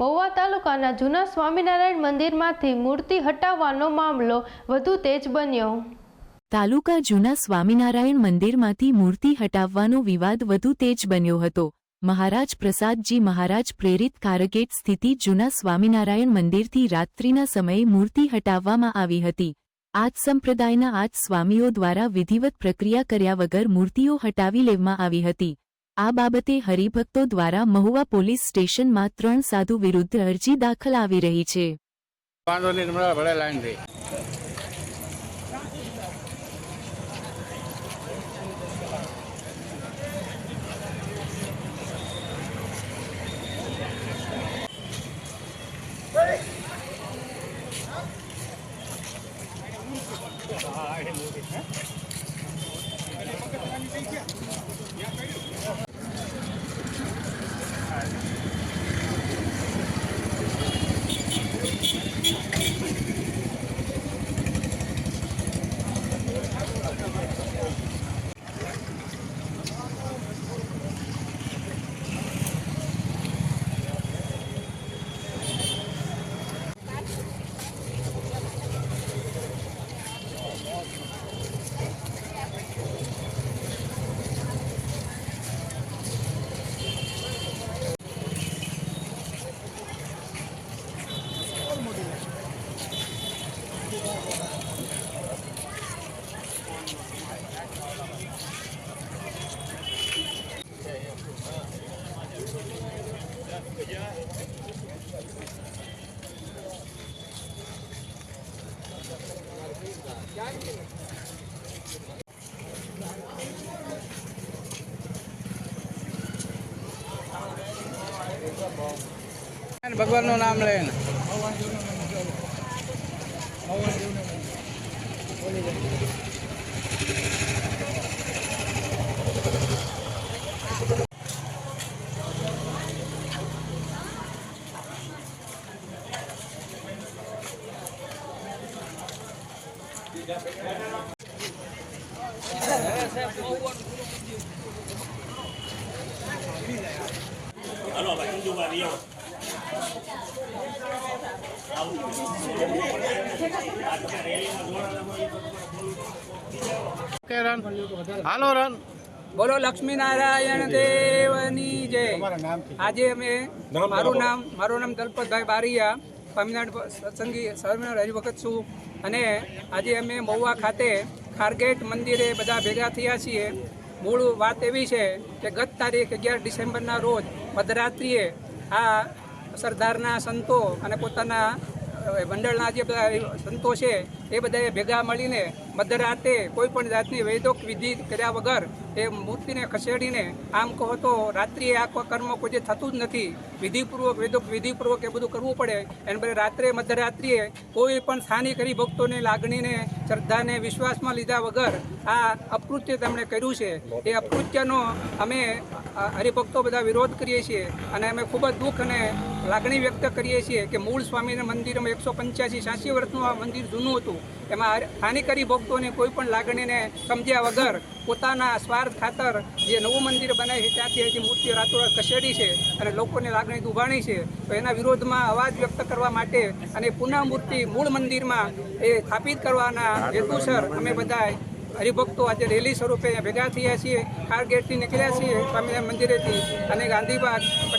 મહુવા તાલુકાના જૂના સ્વામિનારાયણ મંદિરમાંથી મૂર્તિ હટાવવાનો મામલો વધુ તેજ બન્યો. તાલુકા જૂના સ્વામિનારાયણ મંદિરમાંથી મૂર્તિ હટાવવાનો વિવાદ વધુ તેજ બન્યો હતો. મહારાજ પ્રસાદજી મહારાજ પ્રેરિત કારગેટ સ્થિતિ જૂના સ્વામિનારાયણ મંદિરથી રાત્રિના સમયે મૂર્તિ હટાવવામાં આવી હતી. આજ સંપ્રદાયના આજ સ્વામીઓ દ્વારા વિધિવત પ્રક્રિયા કર્યા વગર મૂર્તિઓ હટાવી લેવામાં આવી હતી. આ બાબતે હરિભક્તો દ્વારા મહુવા પોલીસ સ્ટેશનમાં ત્રણ સાધુ વિરુદ્ધ અરજી દાખલ આવી રહી છે. વાંધો નું નામ લાઈન. થઈ ભગવાનનું નામ લઈને કે રન હાલો રન બોલો લક્ષ્મીનારાયણ દેવની જય. આજે અમે મારું નામ મારું નામ દલપતભાઈ બારીયા. સ્વામિનારાયણ સત્સંગી સ્વામિનારાયણ હરિભગત છું. અને આજે અમે મહુવા ખાતે ખારગેટ મંદિરે બધા ભેગા થયા છીએ. મૂળ વાત એવી છે કે ગત તારીખ અગિયાર ડિસેમ્બરના રોજ મધરાત્રિએ આ સરદારના સંતો અને પોતાના મંડળના જે બધા સંતો છે, એ બધાએ ભેગા મળીને મધરાતે કોઈ પણ જાતની વૈદોક વિધિ કર્યા વગર એ મૂર્તિને ખસેડીને આમ કહો તો રાત્રિએ આ કર્મ કોઈ જે થતું જ નથી. વિધિપૂર્વક, વેદોક વિધિપૂર્વક એ બધું કરવું પડે. એને બદલે રાત્રે મધરાત્રિએ કોઈ પણ સ્થાનિક હરિભક્તોને લાગણીને, શ્રદ્ધાને, વિશ્વાસમાં લીધા વગર આ અપૃત્ય તેમણે કર્યું છે. એ અપૃત્યનો અમે હરિભક્તો બધા વિરોધ કરીએ છીએ અને અમે ખૂબ જ દુઃખ અને લાગણી વ્યક્ત કરીએ છીએ કે મૂળ સ્વામીના મંદિરમાં એકસો પંચ્યાસી, છ્યાસી વર્ષનું આ મંદિર જૂનું હતું. એમાં સ્થાનિક હરિભક્તોની કોઈ પણ લાગણીને સમજ્યા વગર પોતાના સ્વાર્થ ખાતર જે નવું મંદિર બનાવ્યું છે ત્યાંથી હજી મૂર્તિઓ રાતોરાત ખસેડી છે અને લોકોની લાગણી દુભાણી છે. તો એના વિરોધમાં અવાજ વ્યક્ત કરવા માટે અને પુનઃ મૂર્તિ મૂળ મંદિરમાં એ સ્થાપિત કરવાના હેતુસર અમે બધા હરિભક્તો આજે રેલી સ્વરૂપે ભેગા થયા છીએ, કાર ગેટથી નીકળ્યા છીએ, સ્વામિનારાયણ મંદિરેથી અને ગાંધીબાગ.